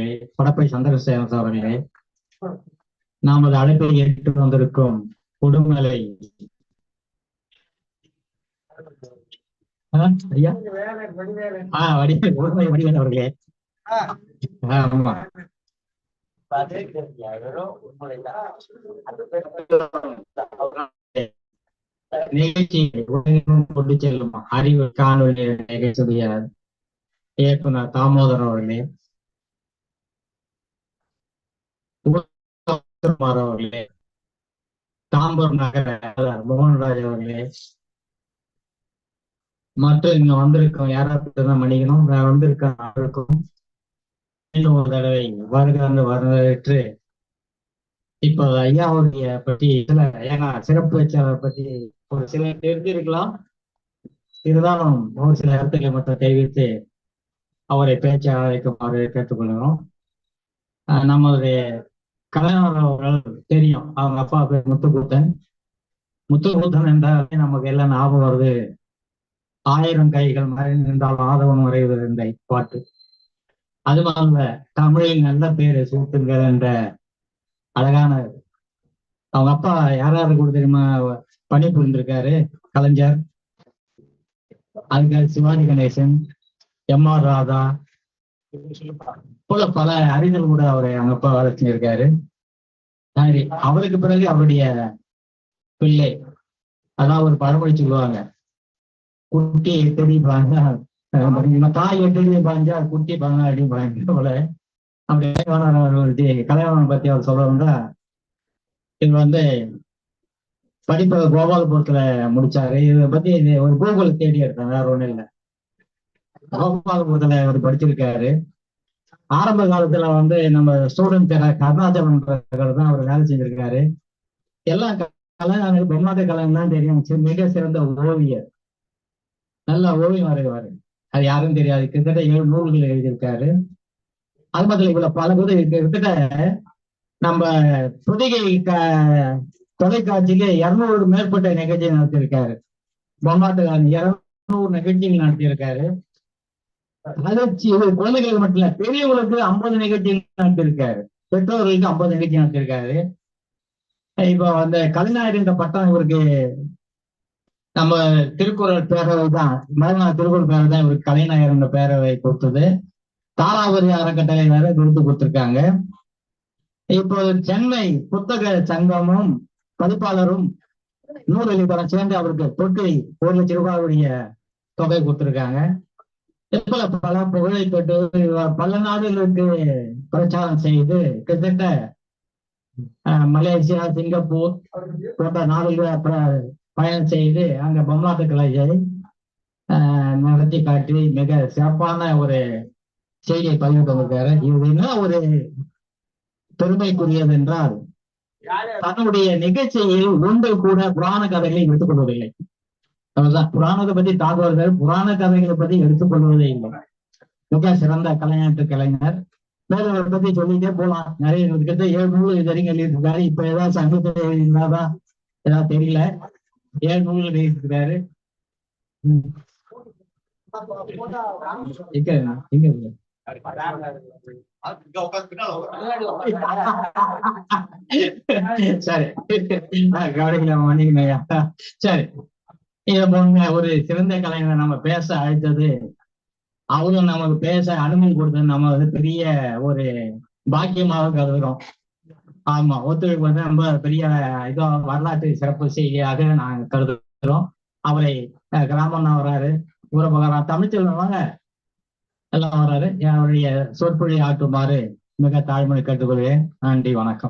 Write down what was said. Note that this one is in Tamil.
படப்பை சந்திரசேகர் அவர்களே நமது அழைப்பை ஏற்று வந்திருக்கும் உடுமலை உடுமலை வடிவேல் அவர்களே. ஆமா. நிகழ்ச்சி கொண்டு செல்லும் அறிவு காணொலி நிகழ்ச்சிய இயக்குனர் தாமோதர் அவர்களே. குமார் அவர்களே. தாம்பரம் நகர மோகன்ராஜ் அவர்களே. மற்ற இங்க வந்திருக்கோம் யாராவது தான் மன்னிக்கணும். நான் வந்திருக்கேன் அவருக்கும் மீண்டும் ஒரு தடவை வருகிறாங்க வரவேற்று இப்போ ஐயாவுடைய பற்றி சில ஏன்னா சிறப்பு வச்சவரை பற்றி ஒரு சில தெரிஞ்சிருக்கலாம். இருந்தாலும் ஒரு சில இடத்துல மட்டும் தெரிவித்து அவரை பேச்சு அழைக்குமாறு கேட்டுக்கொள்கிறோம். நம்மளுடைய கலைஞர் தெரியும். அவங்க அப்பா பேர் முத்துக்கூத்தன். முத்துக்கூத்தன் என்றாலே நமக்கு எல்லாம் ஞாபகம் வருது. ஆயிரம் கைகள் மறை நின்றால் ஆதவன் வரைவது என்ற பாட்டு அது மாதிரி தமிழில் நல்ல பேரு சூட்டுங்கள் என்ற அழகான அவங்க அப்பா யார் யாரு கூட தெரியுமா? பணி புரிந்திருக்காரு கலைஞர். அதுக்கு சிவாஜி கணேசன் எம் ஆர் ராதா போல பல அறிஞர்கள் கூட அவரை அவங்க அப்பா வேலை செஞ்சிருக்காரு சரி அவருக்கு பிறகு அவருடைய பிள்ளை அதான் ஒரு பழமொழி சொல்லுவாங்க. குட்டி தேடி பாஞ்சா தாய் எட்டடி பாஞ்சா குட்டி பதினாடி பாஞ்ச போல. அப்படி கலைவாணர் கலைவாணன் பத்தி அவர் சொல்ல இவர் வந்து படிப்பை கோபாலபுரத்துல முடிச்சாரு. இதை பத்தி ஒரு கூகுள் தேடி எடுத்தாங்க வேற ஒண்ணும் இல்லை. கோபாலபுரத்துல அவர் படிச்சிருக்காரு. ஆரம்ப காலத்துல வந்து நம்ம ஸ்டூடெண்ட் பேர கருணாச்சலம் தான் அவர் வேலை செஞ்சிருக்காரு. எல்லா கலைஞர்கள் பிரம்மாத கலைஞர் தான் தெரியும். மிக சிறந்த ஓவியர். நல்ல ஓவியம் வரைவாரு. அது யாரும் தெரியாது. கிட்டத்தட்ட ஏழு நூல்கள் எழுதியிருக்காரு. அது மட்டும் இவ்வளவு பல பேர் கிட்டத்தட்ட நம்ம புதிகை க- தொலைக்காட்சிக்கு இருநூறு மேற்பட்ட நிகழ்ச்சி நடத்தியிருக்காரு. பொம்மாட்டுக்காரன் இருநூறு நிகழ்ச்சிகள் நடத்தியிருக்காரு. அலட்சி குழந்தைகளுக்கு மட்டும் இல்ல பெரியவங்களுக்கு ஐம்பது நிகழ்ச்சிகள் நடத்திருக்காரு பெற்றோர்களுக்கு ஐம்பது நிகழ்ச்சி நடத்திருக்காரு இப்போ அந்த கலைஞர் என்ற பட்டம் இவருக்கு நம்ம திருக்குறள் பேரவை தான் மறுநாள் திருக்குறள் பேரவை தான் இவருக்கு கலைநாயர் என்ற பேரவை கொடுத்தது. தாராபுரி அறக்கட்டளை வேற விருது கொடுத்திருக்காங்க. இப்போ சென்னை புத்தக சங்கமும் பதிப்பாளரும் நூறு எழுத்தரம் சேர்ந்து அவருக்கு தொட்டி ஒரு லட்சம் ரூபாயுடைய தொகை கொடுத்திருக்காங்க. எப்பல பல புகழை பெற்று பல நாடுகளுக்கு பிரச்சாரம் செய்து கிட்டத்தட்ட மலேசியா சிங்கப்பூர் போன்ற நாடுகள் பயணம் செய்து அங்க பொம்மாட்டு கலையை அஹ், நடத்தி காட்டி மிக சிறப்பான ஒரு செய்தியை பதிவு பண்ணிருக்காரு. இது என்ன ஒரு பெருமைக்குரியது என்றால் தன்னுடைய நிகழ்ச்சியில் ஒன்று கூட புராண கதைகளை எடுத்துக்கொள்வதில்லை அவ்வளவுதான் புராணத்தை பத்தி தாக்குவார்கள் புராண கதைகளை பத்தி எடுத்துக்கொள்வதே இல்லை. மிக சிறந்த கலைஞாட்டு கலைஞர். மேலும் பத்தி சொல்லிட்டே போலாம். நிறைய கிட்ட ஏழு நூல் இது எழுதியிருக்காரு. இப்ப ஏதாவது சங்கத்தை எழுதியிருந்தாதான் ஏதாவது தெரியல. ஏழு நூல் எழுதியிருக்கிறாரு எங்க எங்க சரி. கவனிக்கல மன்னிக்கணையா சரி. ஒரு சிறந்த கலைஞரை நம்ம பேச அழைத்தது. அவரும் நமக்கு பேச அனுமதி கொடுத்தது நம்ம வந்து பெரிய ஒரு பாக்கியமாக கருதுகிறோம். ஆமா ஒத்துழைப்பு வந்து ரொம்ப பெரிய இதோ வரலாற்று சிறப்பு செய்தியாக நாங்க கருதுகிறோம். அவரை கிராமம்னா கிராமண்ணா வராரு ஊரபகரா எல்லாம் வராரு அவருடைய சொற்பொழி ஆட்டுமாறு மிக தாழ்மொழி கேட்டுக்கொள்வேன் நன்றி வணக்கம்.